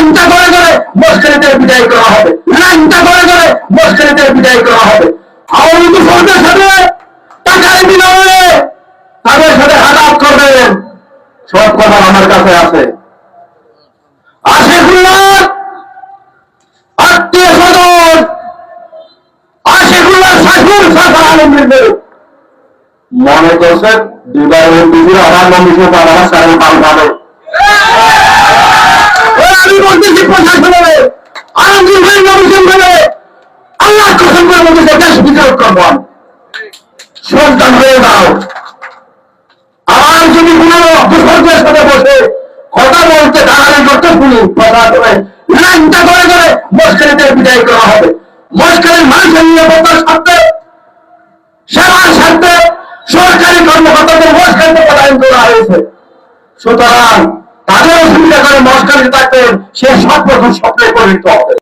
লাইনটা করে করে মুশকিলদের বিদায় করা হবে। লাইনটা করে করে মুশকিলদের বিদায় করা হবে। আওয়ামী সাথে টাকার বিনিময়ে তাদের সাথে হাতাত করবেন সব কথা আমার কাছে আছে। আত্মীয় মনে করছেন দুবার আমার মন্দির আমার সারা পাল পাবে। বলতেছে দেশ বিচার করব সন্তান হয়ে দাও আর যদি কোন দুঃখের সাথে বসে কথা বলতে দাঁড়ালে করতে শুনি কথা করে লাইনটা করে করে মস্কারিদের বিদায় করা হবে। মস্কারের মানুষের নিরাপত্তার স্বার্থে, সেবার স্বার্থে সরকারি কর্মকর্তাদের মস্কারিতে পদায়ন করা হয়েছে। সুতরাং তাদের অসুবিধা করে মস্কারি থাকবেন সে সব স্বপ্নে পরিণত হবে।